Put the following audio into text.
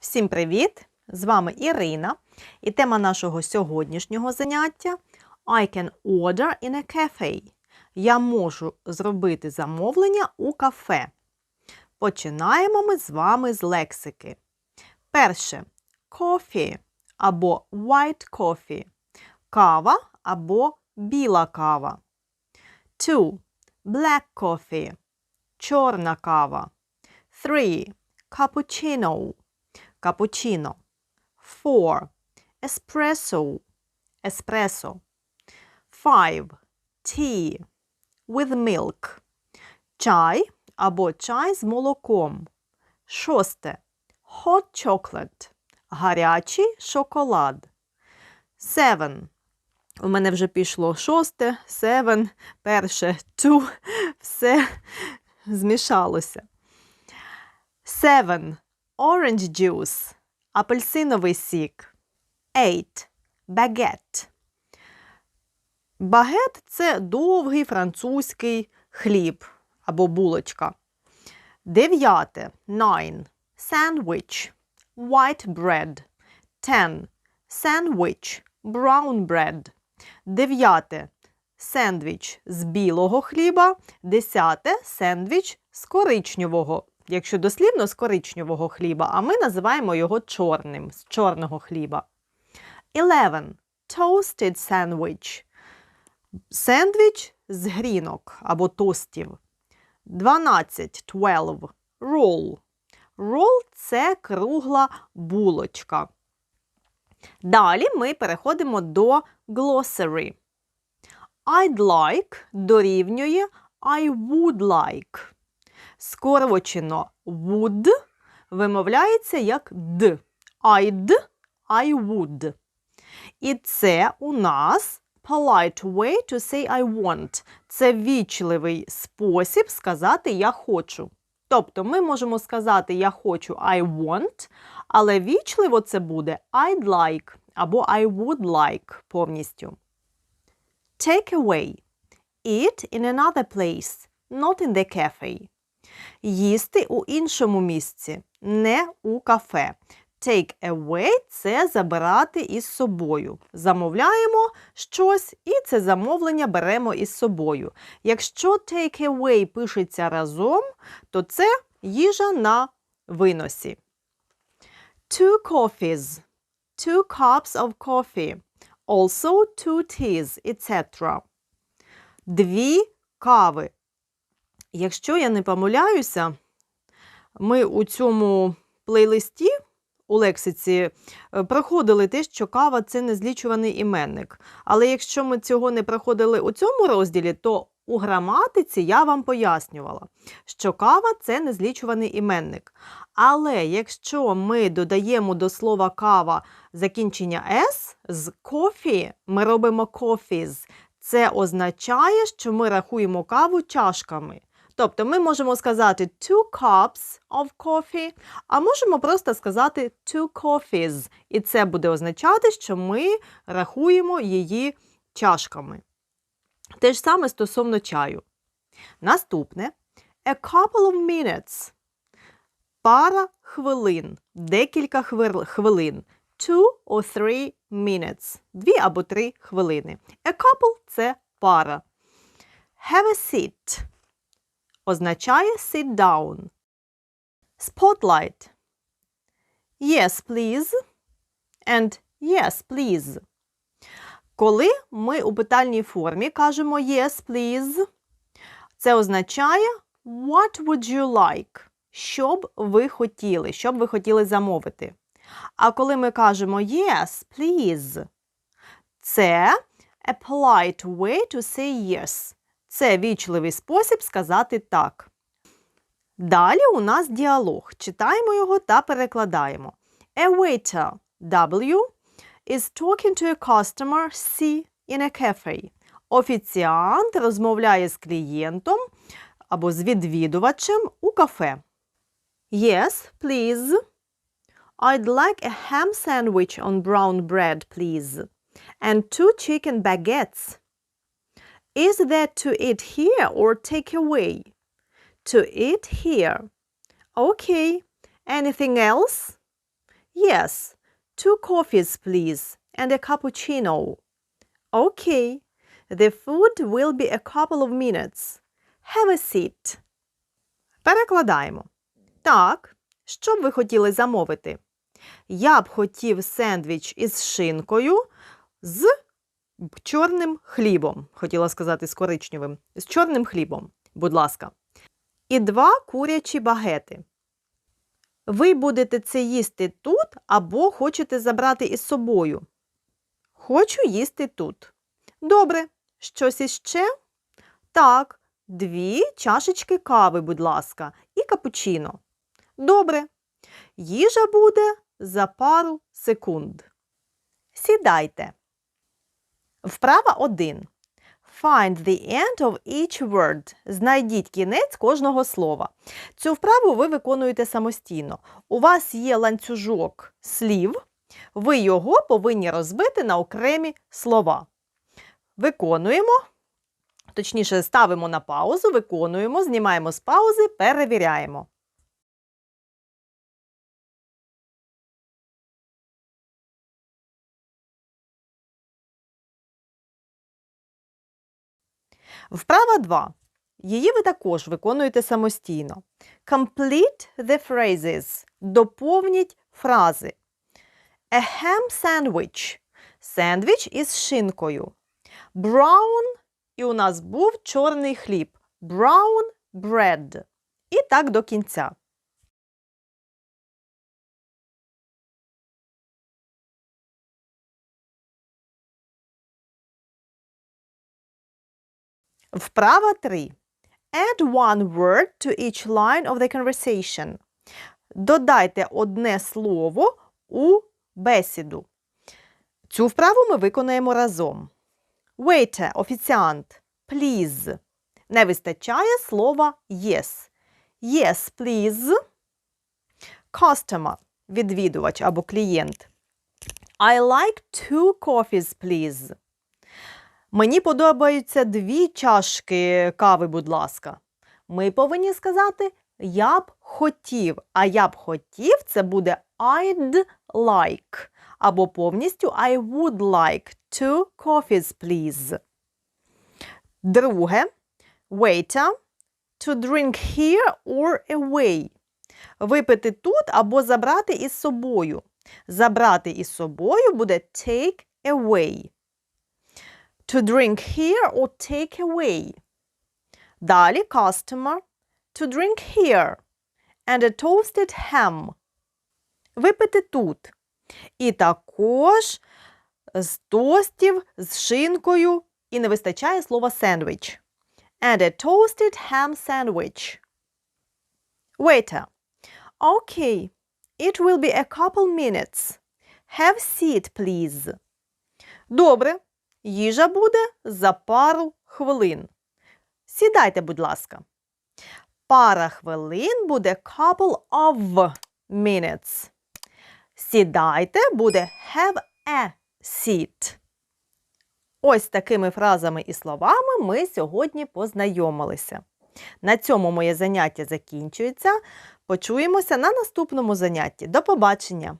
Всім привіт! З вами Ірина. І тема нашого сьогоднішнього заняття I can order in a cafe. Я можу зробити замовлення у кафе. Починаємо ми з вами з лексики. Перше coffee або white coffee. Кава або біла кава. Two black coffee. Чорна кава. Three cappuccino. Cappuccino. Four. Espresso. Espresso. Five. Tea. With milk. Чай або чай з молоком. Шосте. Hot chocolate. Гарячий шоколад. Seven. У мене вже пішло шосте, seven, перше, two. Все змішалося. Seven. Orange juice. Апельсиновий сік. Eight. Baguette. Багет це довгий французький хліб або булочка. Дев'яте. Nine. Sandwich. White bread. Ten. Sandwich. Brown bread. Дев'яте. Сендвіч з білого хліба. Десяте. Сендвіч з коричневого. Якщо дослівно з коричневого хліба, а ми називаємо його чорним з чорного хліба. Eleven. Toasted sandwich. Сендвіч з грінок або тостів. 12. 12. Roll. Roll – це кругла булочка. Далі ми переходимо до glossary. I'd like дорівнює I would like. Скорочено would вимовляється як д. I'd, I would. І це у нас polite way to say I want. Це вічливий спосіб сказати я хочу. Тобто ми можемо сказати я хочу I want, але вічливо це буде I'd like або I would like повністю. Take away. Eat in another place, not in the cafe. Їсти у іншому місці, не у кафе. Take away – це забирати із собою. Замовляємо щось і це замовлення беремо із собою. Якщо take away пишеться разом, то це їжа на виносі. Two coffees. Two cups of coffee. Also two teas, etc. Дві кави. Якщо я не помиляюся, ми у цьому плейлисті у лексиці е, проходили те, що кава це незлічуваний іменник. Але якщо ми цього не проходили у цьому розділі, то у граматиці я вам пояснювала, що кава це незлічуваний іменник. Але якщо ми додаємо до слова кава закінчення S з coffee, ми робимо coffees. Це означає, що ми рахуємо каву чашками. Тобто ми можемо сказати two cups of coffee, а можемо просто сказати two coffees. І це буде означати, що ми рахуємо її чашками. Те ж саме стосовно чаю. Наступне a couple of minutes. Пара хвилин, декілька хвилин. Two or three minutes. Дві або три хвилини. A couple – це пара. Have a seat означає sit down. Spotlight. Yes, please. And yes, please. Коли ми у питальній формі кажемо yes, please, це означає what would you like? Що б ви хотіли, що б ви хотіли замовити. А коли ми кажемо yes, please, це a polite way to say yes. Це вічливий спосіб сказати так. Далі у нас діалог. Читаємо його та перекладаємо. A waiter W is talking to a customer C in a cafe. Офіціант розмовляє з клієнтом або з відвідувачем у кафе. Yes, please. I'd like a ham sandwich on brown bread, please. And two chicken baguettes. Is that to eat here or take away? To eat here. Okay. Anything else? Yes, two coffees, please, and a cappuccino. Okay, the food will be a couple of minutes. Have a seat. Перекладаємо. Так, що б ви хотіли замовити? Я б хотів сендвіч із шинкою з чорним хлібом. Хотіла сказати з коричневим. З чорним хлібом, будь ласка. І два курячі багети. Ви будете це їсти тут або хочете забрати із собою? Хочу їсти тут. Добре. Щось іще? Так, дві чашечки кави, будь ласка, і капучино. Добре. Їжа буде за пару секунд. Сідайте. Вправа 1. Find the end of each word. Знайдіть кінець кожного слова. Цю вправу ви виконуєте самостійно. У вас є ланцюжок слів, ви його повинні розбити на окремі слова. Виконуємо, точніше, ставимо на паузу, виконуємо, знімаємо з паузи, перевіряємо. Вправа 2. Її ви також виконуєте самостійно. Complete the phrases. Доповніть фрази. A ham sandwich. Сендвіч із шинкою. Brown. І у нас був чорний хліб. Brown bread. І так до кінця. Вправа 3. Add one word to each line of the conversation. Додайте одне слово у бесіду. Цю вправу ми виконаємо разом. Waiter, офіціант, please. Не вистачає слова yes. Yes, please. Customer, відвідувач або клієнт. I like two coffees, please. Мені подобаються дві чашки кави, будь ласка. Ми повинні сказати я б хотів. А я б хотів це буде I'd like. Або повністю I would like two coffees, please. Друге. Waiter. To drink here or away. Випити тут або забрати із собою. Забрати із собою буде take away. To drink here or take away. Далі customer. To drink here. And a toasted ham. Випити тут. І також з тостів, з шинкою. І не вистачає слова sandwich. And a toasted ham sandwich. Waiter. Okay. It will be a couple minutes. Have seat, please. Добре. Їжа буде за пару хвилин. Сідайте, будь ласка. Пара хвилин буде couple of minutes. Сідайте буде have a seat. Ось такими фразами і словами ми сьогодні познайомилися. На цьому моє заняття закінчується. Почуємося на наступному занятті. До побачення!